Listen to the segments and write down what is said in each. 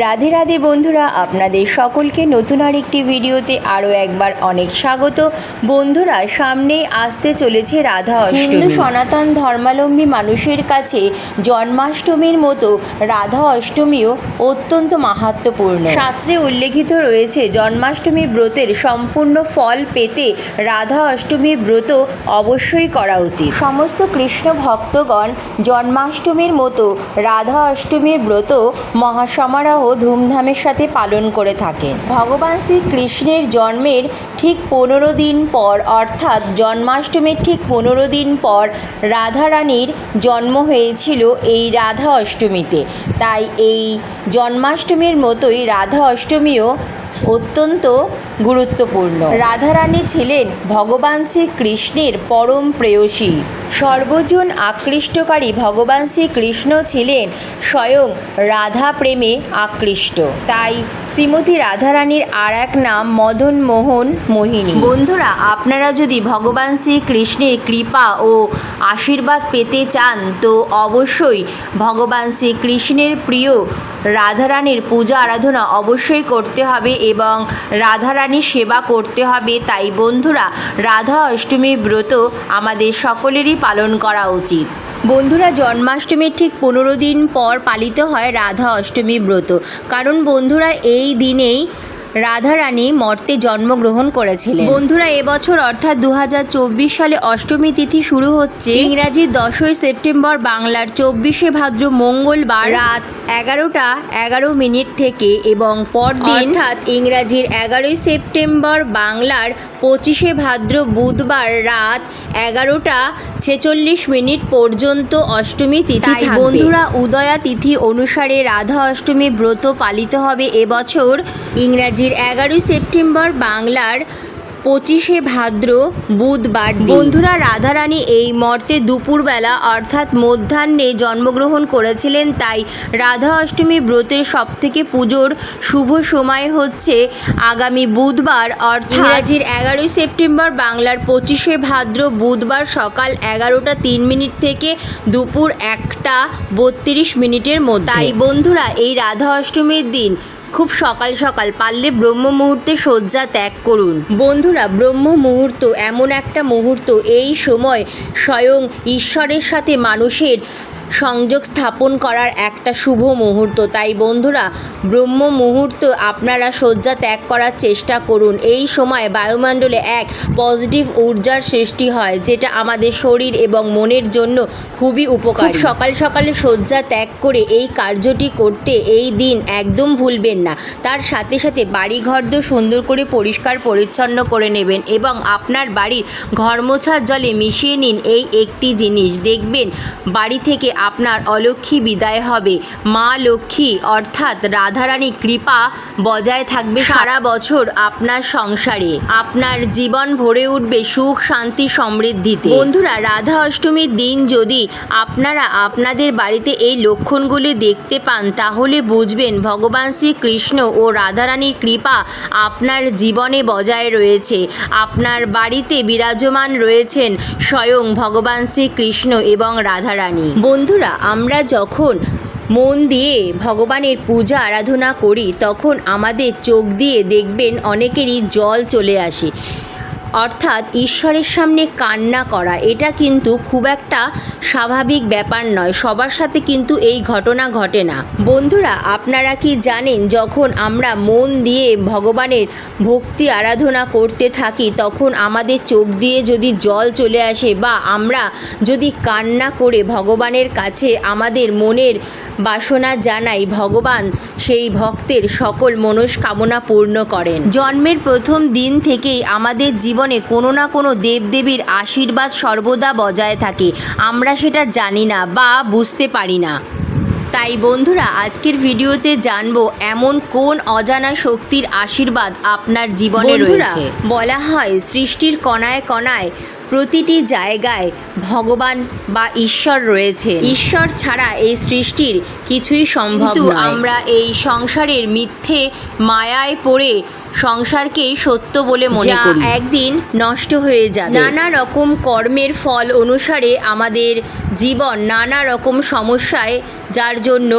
রাধে রাধে বন্ধুরা আপনাদের সকলকে নতুন আরেকটি ভিডিওতে আরও একবার অনেক স্বাগত। বন্ধুরা সামনেই আসতে চলেছে রাধা অষ্টমী। হিন্দু সনাতন ধর্মাবলম্বী মানুষের কাছে জন্মাষ্টমীর মতো রাধা অষ্টমীও অত্যন্ত মাহাত্ম্যপূর্ণ শাস্ত্রে উল্লেখিত রয়েছে জন্মাষ্টমী ব্রতের সম্পূর্ণ ফল পেতে রাধা অষ্টমী ব্রত অবশ্যই করা উচিত। সমস্ত কৃষ্ণ ভক্তগণ জন্মাষ্টমীর মতো রাধা অষ্টমীর ব্রত মহাসমারোহ ধুমধামের সাথে পালন করে থাকেন। ভগবান শ্রীকৃষ্ণের জন্মের ঠিক পনেরো দিন পর, অর্থাৎ জন্মাষ্টমীর ঠিক পনেরো দিন পর, রাধারানীর জন্ম হয়েছিল এই রাধা অষ্টমীতে। তাই এই জন্মাষ্টমীর মতোই রাধা অষ্টমীও অত্যন্ত গুরুত্বপূর্ণ। রাধারানী ছিলেন ভগবান শ্রীকৃষ্ণের পরম প্রেয়সী। সর্বজন আকৃষ্টকারী ভগবান শ্রীকৃষ্ণ ছিলেন স্বয়ং রাধা প্রেমে আকৃষ্ট। তাই শ্রীমতী রাধারানীর আর এক নাম মদন মোহন মোহিনী। বন্ধুরা, আপনারা যদি ভগবান শ্রীকৃষ্ণের কৃপা ও আশীর্বাদ পেতে চান, তো অবশ্যই ভগবান শ্রীকৃষ্ণের প্রিয় রাধারানীর পূজা আরাধনা অবশ্যই করতে হবে এবং রাধারানীর সেবা করতে হবে। তাই বন্ধুরা, রাধা অষ্টমী ব্রত আমাদের সকলেরই পালন করা উচিত। বন্ধুরা, জন্মাষ্টমীর ঠিক পনেরো দিন পর পালিত হয় রাধা অষ্টমী ব্রত। কারণ বন্ধুরা, এই দিনেই রাধারানী মর্তে জন্মগ্রহণ করেছিলেন। বন্ধুরা এবছর অর্থাৎ দু হাজার চব্বিশ সালে অষ্টমী তিথি শুরু হচ্ছে। ইংরাজি দশই সেপ্টেম্বর বাংলার চব্বিশে ভাদ্র মঙ্গলবার রাত এগারোটা এগারো মিনিট থেকে এবং পরদিন অর্থাৎ ইংরাজির এগারোই সেপ্টেম্বর বাংলার পঁচিশে ভাদ্র বুধবার রাত এগারোটা ছেচল্লিশ মিনিট পর্যন্ত অষ্টমী তিথি তাই বন্ধুরা উদয়া তিথি অনুসারে রাধা অষ্টমী ব্রত পালিত হবে এবছর ইংরাজির এগারোই সেপ্টেম্বর বাংলার পঁচিশে ভাদ্র বুধবার বন্ধুরা রাধারানী এই মর্তে দুপুরবেলা অর্থাৎ মধ্যাহ্নে জন্মগ্রহণ করেছিলেন তাই রাধা অষ্টমী ব্রতের সবথেকে পুজোর শুভ সময় হচ্ছে আগামী বুধবার অর্থাৎ ইংরাজির এগারোই সেপ্টেম্বর বাংলার পঁচিশে ভাদ্র বুধবার সকাল এগারোটা তিন মিনিট থেকে দুপুর একটা বত্রিশ মিনিটের মধ্যে। তাই বন্ধুরা এই রাধা অষ্টমীর দিন খুব সকাল সকাল পারলে ব্রহ্ম মুহূর্তে শয্যা ত্যাগ করুন। বন্ধুরা, ব্রহ্ম মুহূর্ত এমন একটা মুহূর্ত, এই সময় স্বয়ং ঈশ্বরের সাথে মানুষের সংযোগ স্থাপন করার একটা শুভ মুহূর্ত। তাই বন্ধুরা, ব্রহ্ম মুহূর্ত আপনারা শয্যা ত্যাগ করার চেষ্টা করুন। এই সময় বায়ুমণ্ডলে এক পজিটিভ ঊর্জার সৃষ্টি হয়, যেটা আমাদের শরীর এবং মনের জন্য খুবই উপকার। সকাল সকালে শয্যা ত্যাগ করে এই কার্যটি করতে এই দিন একদম ভুলবেন না। তার সাথে সাথে বাড়ি ঘরদোর সুন্দর করে পরিষ্কার পরিচ্ছন্ন করে নেবেন এবং আপনার বাড়ির ঘর মোছার জলে মিশিয়ে নিন এই একটি জিনিস। দেখবেন বাড়ি থেকে আপনার অলক্ষ্মী বিদায় হবে। মা লক্ষ্মী, অর্থাৎ রাধারানী কৃপা বজায় থাকবে সারা বছর আপনার সংসারে। আপনার জীবন ভরে উঠবে সুখ, শান্তি, সমৃদ্ধিতে। বন্ধুরা, রাধা অষ্টমীর দিন যদি আপনারা আপনাদের বাড়িতে এই লক্ষণগুলি দেখতে পান, তাহলে বুঝবেন ভগবান শ্রীকৃষ্ণ ও রাধারানীর কৃপা আপনার জীবনে বজায় রয়েছে। আপনার বাড়িতে বিরাজমান রয়েছেন স্বয়ং ভগবান শ্রীকৃষ্ণ এবং রাধারানী। বন্ধুরা, আমরা যখন মন দিয়ে ভগবানের পূজা আরাধনা করি, তখন আমাদের চোখ দিয়ে দেখবেন অনেকেরই জল চলে আসে। অর্থাৎ ঈশ্বরের সামনে কান্না করা, এটা কিন্তু খুব একটা স্বাভাবিক ব্যাপার নয়। সবার সাথে কিন্তু এই ঘটনা ঘটে না। বন্ধুরা, আপনারা কি জানেন, যখন আমরা মন দিয়ে ভগবানের ভক্তি আরাধনা করতে থাকি, তখন আমাদের চোখ দিয়ে যদি জল চলে আসে বা আমরা যদি কান্না করে ভগবানের কাছে আমাদের মনের বাসনা জানাই ভগবান। সেই ভক্তের সকল মনস্কামনা পূর্ণ করেন। জন্মের প্রথম দিন থেকেই আমাদের জীবনে কোনো না কোনো দেবদেবীর আশীর্বাদ সর্বদা বজায় থাকে। আমরা সেটা জানি না বা বুঝতে পারি না। তাই বন্ধুরা আজকের ভিডিওতে জানব এমন কোন অজানা শক্তির আশীর্বাদ আপনার জীবনে রয়েছে? বলা হয় সৃষ্টির কণায় কণায় প্রতিটি জায়গায় ভগবান বা ঈশ্বর রয়েছে ঈশ্বর ছাড়া এই সৃষ্টির কিছুই সম্ভব আমরা এই সংসারের মিথ্যে মায়ায় পড়ে সংসারকেই সত্য বলে মনে করি। একদিন নষ্ট হয়ে যাবে। নানা রকম কর্মের ফল অনুসারে আমাদের জীবন নানা রকম সমস্যায় যার জন্য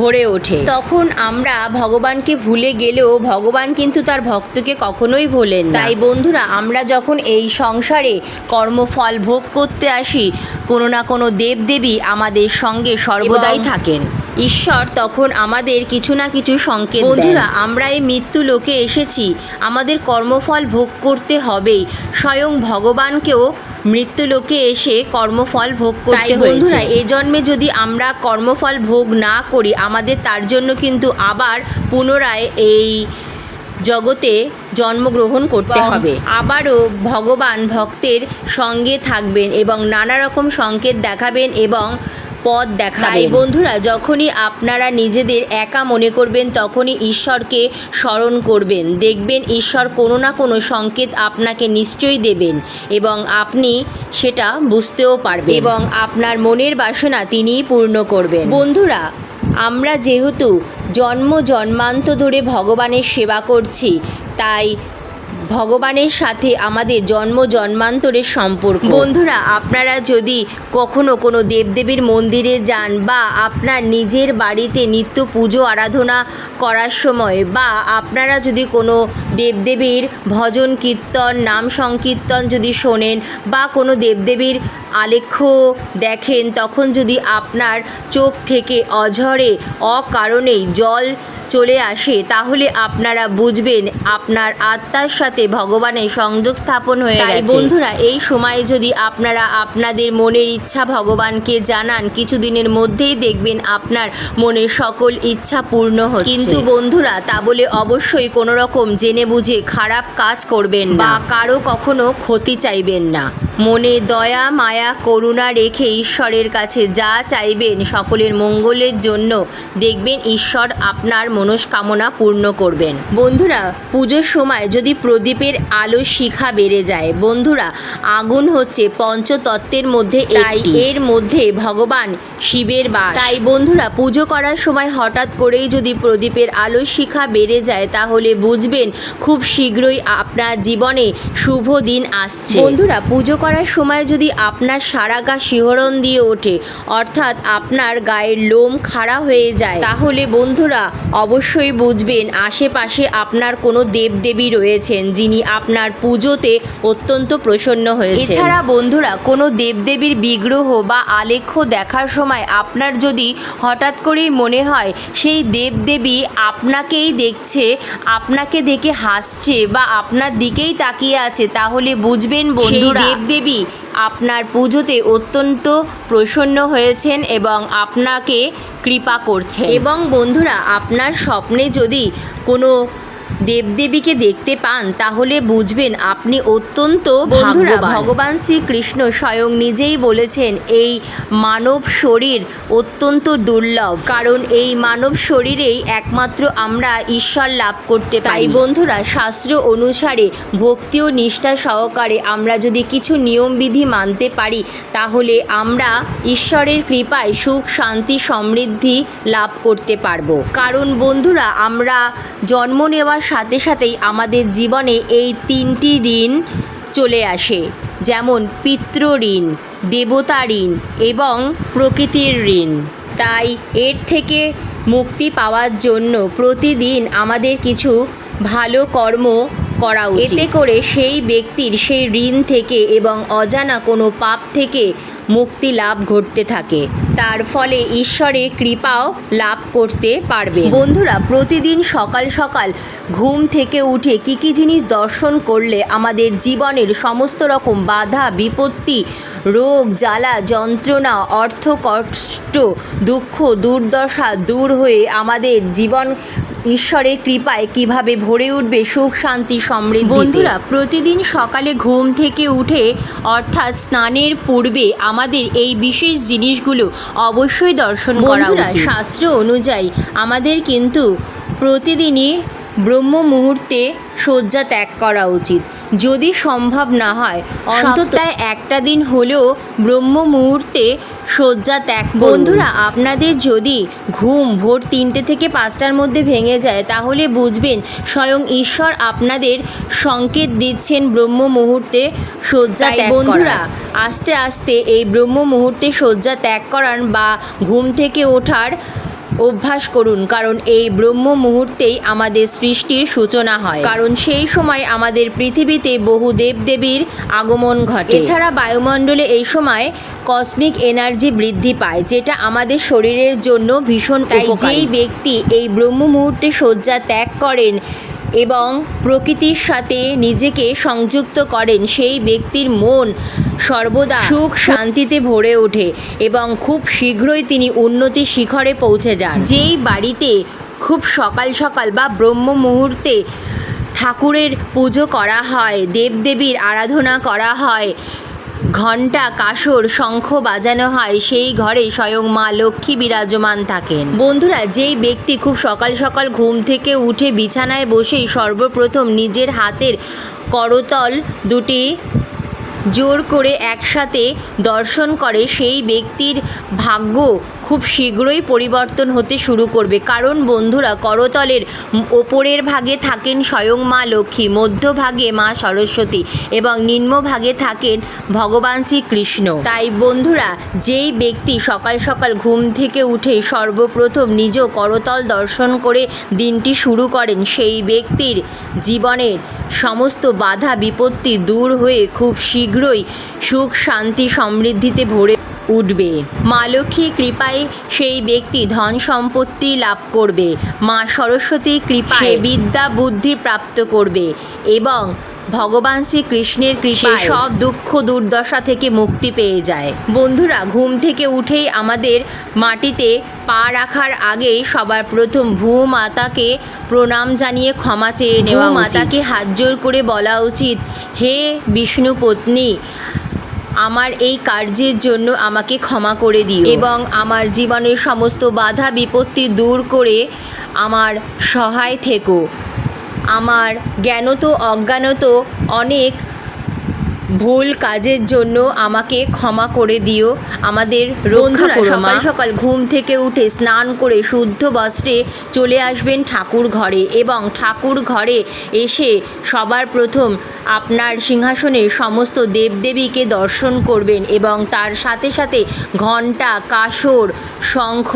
ভরে ওঠে। তখন আমরা ভগবানকে ভুলে গেলেও ভগবান কিন্তু তার ভক্তকে কখনোই ভোলেন তাই বন্ধুরা আমরা যখন এই সংসারে কর্মফল ভোগ করতে আসি কোনো না কোনো দেবদেবী আমাদের সঙ্গে সর্বদাই থাকেন। ঈশ্বর তখন আমাদের কিছু না কিছু সংকেত বন্ধুরা বন্ধুরা, আমরা এই মৃত্যু লোকে এসেছি আমাদের কর্মফল ভোগ করতে হবেই। স্বয়ং ভগবানকেও মৃত্যু লোকে এসে কর্মফল ভোগ করতে বন্ধুরা হয়েছে। এ জন্মে যদি আমরা কর্মফল ভোগ না করি আমাদের তার জন্য কিন্তু আবার পুনরায় এই জগতে জন্মগ্রহণ করতে হবে আবারও ভগবান ভক্তের সঙ্গে থাকবেন এবং নানা রকম সংকেত দেখাবেন এবং পথ তাই বন্ধুরা যখনই আপনারা নিজেদের একা মনে করবেন তখনই ঈশ্বরকে স্মরণ করবেন। দেখবেন ঈশ্বর কোনো না কোনো সংকেত আপনাকে নিশ্চয়ই দেবেন এবং আপনি সেটা বুঝতেও পারবেন। এবং আপনার মনের বাসনা তিনিই পূর্ণ করবেন। বন্ধুরা আমরা যেহেতু জন্ম জন্মান্ত ধরে ভগবানের সেবা করছি তাই ভগবানের সাথে আমাদের জন্ম জন্মান্তরের সম্পর্ক। বন্ধুরা, আপনারা যদি কখনো কোনো দেবদেবীর মন্দিরে যান বা আপনার নিজের বাড়িতে নিত্য পুজো, আরাধনা করার সময় বা আপনারা যদি কোনো দেবদেবীর ভজন কীর্তন নাম সংকীর্তন যদি শোনেন বা কোনো দেবদেবীর আলেখ্য দেখেন তখন যদি আপনার চোখ থেকে অঝরে অকারণেই জল চলে আসে তাহলে আপনারা বুঝবেন আপনার আত্মার সাথে ভগবানের সংযোগ স্থাপন হয়ে তাই গেছে। বন্ধুরা এই সময়ে যদি আপনারা আপনাদের মনের ইচ্ছা ভগবানকে জানান কিছুদিনের মধ্যেই দেখবেন আপনার মনের সকল ইচ্ছা পূর্ণ হচ্ছে। কিন্তু বন্ধুরা তা বলে অবশ্যই কোনো রকম জেনে বুঝে খারাপ কাজ করবেন না। বা কারও কখনো ক্ষতি চাইবেন না। মনে দয়া মায়া করুণা রেখে ঈশ্বরের কাছে যা চাইবেন সকলের মঙ্গলের জন্য দেখবেন ঈশ্বর আপনার মনস্কামনা পূর্ণ করবেন। বন্ধুরা পুজোর সময় যদি প্রদীপের আলো শিখা বেড়ে যায় বন্ধুরা আগুন হচ্ছে পঞ্চতত্ত্বের মধ্যে তাই এর মধ্যে ভগবান শিবের বাস। তাই বন্ধুরা পুজো করার সময় হঠাৎ করেই যদি প্রদীপের আলো শিখা বেড়ে যায় তাহলে বুঝবেন খুব শীঘ্রই আপনার জীবনে শুভ দিন আসছে। বন্ধুরা পুজো করার সময় যদি আপনার সারা গা শিহরণ দিয়ে ওঠে অর্থাৎ আপনার গায়ের লোম খাড়া হয়ে যায় তাহলে বন্ধুরা অবশ্যই বুঝবেন আশেপাশে আপনার কোনো দেবদেবী রয়েছেন যিনি আপনার পুজোতে অত্যন্ত প্রসন্ন হয়েছে এছাড়া বন্ধুরা কোনো দেবদেবীর বিগ্রহ বা আলেখ্য দেখার সময় আপনার যদি হঠাৎ করেই মনে হয় সেই দেবদেবী আপনাকেই দেখছে আপনাকে দেখে হাসছে বা আপনার দিকেই তাকিয়ে আছে তাহলে বুঝবেন বন্ধুরা দেবদেবী আপনার পুজোতে অত্যন্ত প্রসন্ন হয়েছেন এবং আপনাকে কৃপা করছে এবং বন্ধুরা, আপনার স্বপ্নে যদি কোনো দেবদেবীকে দেখতে পান তাহলে বুঝবেন আপনি অত্যন্ত বন্ধুরা ভগবান শ্রীকৃষ্ণ স্বয়ং নিজেই বলেছেন এই মানব শরীর অত্যন্ত দুর্লভ। কারণ এই মানব শরীরেই একমাত্র আমরা ঈশ্বর লাভ করতে পারি। বন্ধুরা শাস্ত্র অনুসারে ভক্তি ও নিষ্ঠা সহকারে আমরা যদি কিছু নিয়মবিধি মানতে পারি তাহলে আমরা ঈশ্বরের কৃপায় সুখ শান্তি সমৃদ্ধি লাভ করতে পারব। কারণ বন্ধুরা আমরা জন্ম নেওয়ার সাথে সাথেই আমাদের জীবনে এই তিনটি ঋণ চলে আসে। যেমন পিতৃ ঋণ, দেবতা ঋণ এবং প্রকৃতির ঋণ। তাই এর থেকে মুক্তি পাওয়ার জন্য প্রতিদিন আমাদের কিছু ভালো কর্ম করা উচিত। এতে করে সেই ব্যক্তির সেই ঋণ থেকে এবং অজানা কোনো পাপ থেকে মুক্তি লাভ ঘটতে থাকে। তার ফলে ঈশ্বরের কৃপাও লাভ করতে পারবে। বন্ধুরা, প্রতিদিন সকাল সকাল ঘুম থেকে উঠে কী কী জিনিস দর্শন করলে আমাদের জীবনের সমস্ত রকম বাধা, বিপত্তি, রোগ, জ্বালা, যন্ত্রণা অর্থ কষ্ট দুঃখ, দুর্দশা দূর হয়ে আমাদের জীবন ঈশ্বরের কৃপায় কীভাবে ভরে উঠবে সুখ শান্তি সমৃদ্ধি। বন্ধুরা প্রতিদিন সকালে ঘুম থেকে উঠে অর্থাৎ স্নানের পূর্বে আমাদের এই বিশেষ জিনিসগুলো অবশ্যই দর্শন করা উচিত। শাস্ত্র অনুযায়ী আমাদের কিন্তু প্রতিদিনই ব্রহ্ম মুহূর্তে শয্যা ত্যাগ করা উচিত। যদি সম্ভব না হয় অন্তত একটা দিন হলেও ব্রহ্ম মুহূর্তে শয্যা ত্যাগ বন্ধুরা আপনাদের যদি ঘুম ভোর তিনটে থেকে পাঁচটার মধ্যে ভেঙে যায় তাহলে বুঝবেন স্বয়ং ঈশ্বর আপনাদের সংকেত দিচ্ছেন ব্রহ্ম মুহূর্তে শয্যা ত্যাগ বন্ধুরা আস্তে আস্তে এই ব্রহ্ম মুহূর্তে শয্যা ত্যাগ করার বা ঘুম থেকে ওঠার অভ্যাস করুন কারণ এই ব্রহ্ম মুহূর্তেই আমাদের সৃষ্টির সূচনা হয়। কারণ সেই সময় আমাদের পৃথিবীতে বহু দেবদেবীর আগমন ঘটে। এছাড়া বায়ুমণ্ডলে এই সময় কসমিক এনার্জি বৃদ্ধি পায় যেটা আমাদের শরীরের জন্য ভীষণ তাই যেই ব্যক্তি এই ব্রহ্ম মুহূর্তে শয্যা ত্যাগ করেন এবং প্রকৃতির সাথে নিজেকে সংযুক্ত করেন সেই ব্যক্তির মন সর্বদা সুখ শান্তিতে ভরে ওঠে এবং খুব শীঘ্রই তিনি উন্নতি শিখরে পৌঁছে যান। যেই বাড়িতে খুব সকাল সকাল বা ব্রহ্ম মুহূর্তে ঠাকুরের পুজো করা হয়, দেবদেবীর আরাধনা করা হয় ঘণ্টা কাসর শঙ্খ বাজানো হয়, সেই ঘরে স্বয়ং মা লক্ষ্মী বিরাজমান থাকেন। বন্ধুরা, যেই ব্যক্তি খুব সকাল সকাল ঘুম থেকে উঠে বিছানায় বসেই সর্বপ্রথম নিজের হাতের করতল দুটি জোর করে একসাথে দর্শন করে, সেই ব্যক্তির ভাগ্য খুব শীঘ্রই পরিবর্তন হতে শুরু করবে। কারণ বন্ধুরা, করতলের ওপরের ভাগে থাকেন স্বয়ং মা লক্ষ্মী মধ্যভাগে মা সরস্বতী এবং নিম্নভাগে থাকেন ভগবান শ্রীকৃষ্ণ। তাই বন্ধুরা, যেই ব্যক্তি সকাল সকাল ঘুম থেকে উঠে সর্বপ্রথম নিজ করতল দর্শন করে দিনটি শুরু করেন, সেই ব্যক্তির জীবনের সমস্ত বাধা বিপত্তি দূর হয়ে খুব শীঘ্রই সুখ, শান্তি, সমৃদ্ধিতে ভরে উঠবে। মা লক্ষ্মীর কৃপায় সেই ব্যক্তি ধন সম্পত্তি লাভ করবে। মা সরস্বতীর কৃপায় সে বিদ্যা বুদ্ধি প্রাপ্ত করবে এবং ভগবান শ্রীকৃষ্ণের কৃপায় সব দুঃখ দুর্দশা থেকে মুক্তি পেয়ে যায়। বন্ধুরা ঘুম থেকে উঠেই আমাদের মাটিতে পা রাখার আগেই সবার প্রথম ভূ মাতাকে প্রণাম জানিয়ে ক্ষমা চেয়ে নেওয়া মাতাকে হাত জোর করে বলা উচিত হে বিষ্ণু পত্নী আমার এই কার্যের জন্য আমাকে ক্ষমা করে দিও। এবং আমার জীবনের সমস্ত বাধা বিপত্তি দূর করে আমার সহায় থেকো। আমার জ্ঞানত, অজ্ঞানত অনেক ভুল কাজের জন্য আমাকে ক্ষমা করে দিও। আমাদের রক্ষা করো সকাল সকাল ঘুম থেকে উঠে স্নান করে শুদ্ধ বস্ত্রে চলে আসবেন ঠাকুর ঘরে এবং ঠাকুর ঘরে এসে সবার প্রথম আপনার সিংহাসনে সমস্ত দেবদেবীকে দর্শন করবেন এবং তার সাথে সাথে ঘণ্টা কাসর শঙ্খ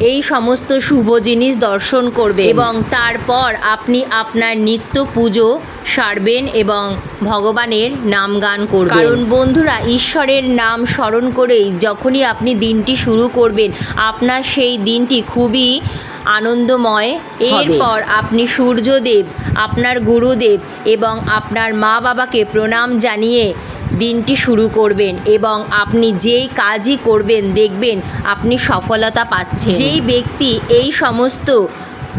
এই সমস্ত শুভ জিনিস দর্শন করবে এবং তারপর আপনি আপনার নিত্য পুজো সারবেন এবং ভগবানের নাম গান করবেন। কারণ বন্ধুরা ঈশ্বরের নাম স্মরণ করেই যখনই আপনি দিনটি শুরু করবেন আপনার সেই দিনটি খুবই আনন্দময়। এরপর আপনি সূর্যদেব আপনার গুরুদেব এবং আপনার মা বাবাকে প্রণাম জানিয়ে দিনটি শুরু করবেন এবং আপনি যেই কাজই করবেন, দেখবেন আপনি সফলতা পাচ্ছেন। যেই ব্যক্তি এই সমস্ত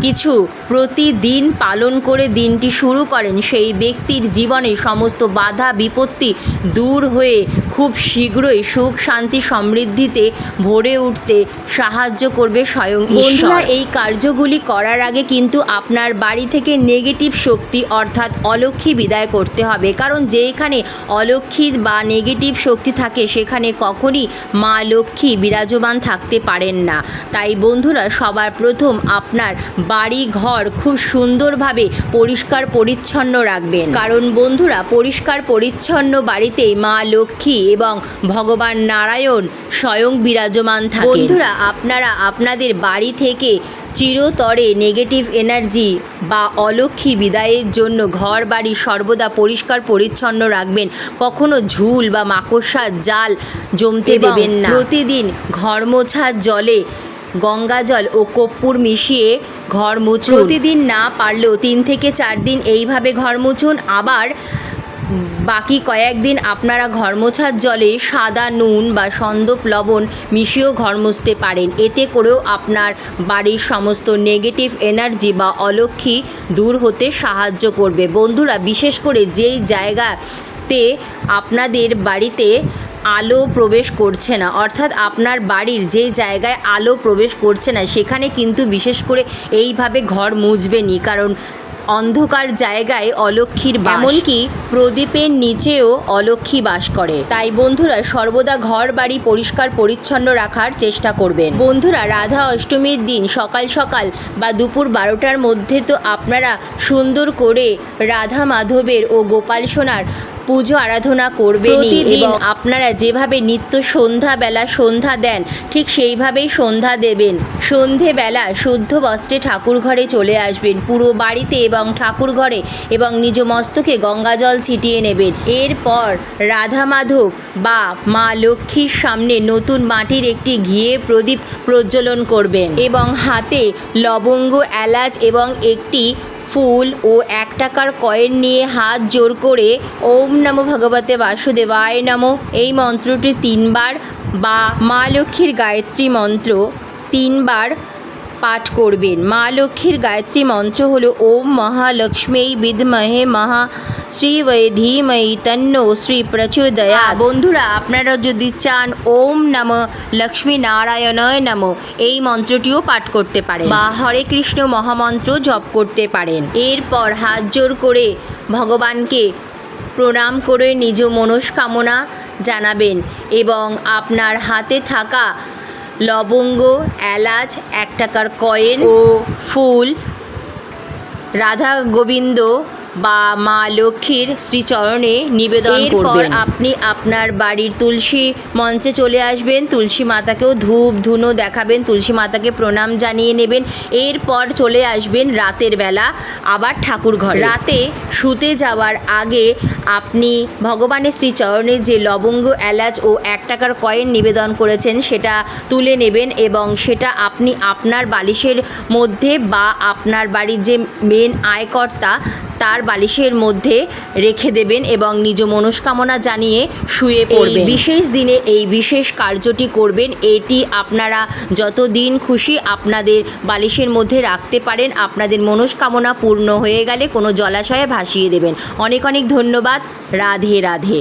কিছু প্রতিদিন পালন করে দিনটি শুরু করেন সেই ব্যক্তির জীবনে সমস্ত বাধা বিপত্তি দূর হয়ে খুব শীঘ্রই সুখ শান্তি সমৃদ্ধিতে ভরে উঠতে সাহায্য করবে স্বয়ং বন্ধুরা এই কার্যগুলি করার আগে কিন্তু আপনার বাড়ি থেকে নেগেটিভ শক্তি অর্থাৎ অলক্ষী বিদায় করতে হবে। কারণ যেখানে অলক্ষী বা নেগেটিভ শক্তি থাকে সেখানে কখনই মা লক্ষ্মী বিরাজমান থাকতে পারেন না। তাই বন্ধুরা সবার প্রথম আপনার বাড়ি ঘর খুব সুন্দরভাবে পরিষ্কার পরিচ্ছন্ন রাখবেন। কারণ বন্ধুরা পরিষ্কার পরিচ্ছন্ন বাড়িতেই মা লক্ষ্মী এবং ভগবান নারায়ণ স্বয়ং বিরাজমান থাকে বন্ধুরা আপনারা আপনাদের বাড়ি থেকে চিরতরে নেগেটিভ এনার্জি বা অলক্ষী বিদায়ের জন্য ঘর বাড়ি সর্বদা পরিষ্কার পরিচ্ছন্ন রাখবেন। কখনো ঝুল বা মাকড়সার জাল জমতে দেবেন না। প্রতিদিন ঘর মোছার জলে গঙ্গা জল ও কর্পূর মিশিয়ে ঘর মুছুন। প্রতিদিন না পারলেও তিন থেকে চার দিন এইভাবে ঘর মুছুন। আবার বাকি কয়েকদিন আপনারা ঘর মোছার জলে সাদা নুন বা সন্দপ লবণ মিশিয়েও ঘর মুছতে পারেন। এতে করেও আপনার বাড়ির সমস্ত নেগেটিভ এনার্জি বা অলক্ষী দূর হতে সাহায্য করবে। বন্ধুরা, বিশেষ করে যেই জায়গাতে আপনাদের বাড়িতে আলো প্রবেশ করছে না। অর্থাৎ আপনার বাড়ির যে জায়গায় আলো প্রবেশ করছে না, সেখানে কিন্তু বিশেষ করে এইভাবে ঘর মুছবেনই কারণ অন্ধকার জায়গায় অলক্ষীর এমনকি প্রদীপের নিচেও অলক্ষী বাস করে। তাই বন্ধুরা, সর্বদা ঘর বাড়ি পরিষ্কার পরিচ্ছন্ন রাখার চেষ্টা করবেন। বন্ধুরা, রাধা অষ্টমীর দিন সকাল সকাল বা দুপুর বারোটার মধ্যে তো আপনারা সুন্দর করে রাধা মাধবের ও গোপাল সোনার পুজো আরাধনা করবেন এবং আপনারা যেভাবে নিত্য সন্ধ্যাবেলা সন্ধ্যা দেন ঠিক সেইভাবেই সন্ধ্যা দেবেন। সন্ধেবেলা শুদ্ধ বস্ত্রে ঠাকুর ঘরে চলে আসবেন পুরো বাড়িতে এবং ঠাকুর ঘরে এবং নিজ মস্তকে গঙ্গা জল ছিটিয়ে নেবেন। এরপর রাধা মাধব বা মা লক্ষ্মীর সামনে নতুন মাটির একটি ঘিয়ে প্রদীপ প্রজ্বলন করবেন এবং হাতে লবঙ্গ এলাচ এবং একটি ফুল ও এক টাকার কয়েন নিয়ে হাত জোর করে ওম নমো ভগবতে বাসুদেবায় নমো। এই মন্ত্রটি তিনবার বা মা লক্ষ্মীর গায়ত্রী মন্ত্র তিনবার পাঠ করবেন। মা লক্ষ্মীর গায়ত্রী মন্ত্র হলো ওম মহালক্ষ্মী বিদমহে মহা। শ্রী ধীময়ী তন্ন শ্রী প্রচোদয়া বন্ধুরা আপনারা যদি চান, ওম নম লক্ষ্মী নারায়ণয় নম, এই মন্ত্রটিও পাঠ করতে পারেন। বা হরে কৃষ্ণ মহামন্ত্র জপ করতে পারেন। এরপর হাত জোর করে ভগবানকে প্রণাম করে নিজ মনস্কামনা জানাবেন এবং আপনার হাতে থাকা লবঙ্গ এলাচ এক টাকার কয়েন ও। ফুল রাধা গোবিন্দ বা মা লক্ষ্মীর শ্রীচরণে নিবেদন এরপর করবেন। আপনি আপনার বাড়ির তুলসী মঞ্চে চলে আসবেন তুলসী মাতাকেও ধূপ ধুনো দেখাবেন তুলসী মাতাকে প্রণাম জানিয়ে নেবেন। এরপর চলে আসবেন রাতের বেলা আবার ঠাকুর ঘর। রাতে শুতে যাওয়ার আগে আপনি ভগবানের শ্রীচরণে যে লবঙ্গ এলাচ ও এক টাকার কয়েন নিবেদন করেছেন সেটা তুলে নেবেন এবং সেটা আপনি আপনার বালিশের মধ্যে বা আপনার বাড়ির যে মেন আয়কর্তা তার বালিশের মধ্যে রেখে দেবেন এবং নিজ মনস্কামনা জানিয়ে শুয়ে পড়বেন। বিশেষ দিনে এই বিশেষ কার্যটি করবেন। এটি আপনারা যত দিন খুশি আপনাদের বালিশের মধ্যে রাখতে পারেন আপনাদের মনস্কামনা পূর্ণ হয়ে গেলে কোনো জলাশয়ে ভাসিয়ে দেবেন। অনেক অনেক ধন্যবাদ। রাধে রাধে।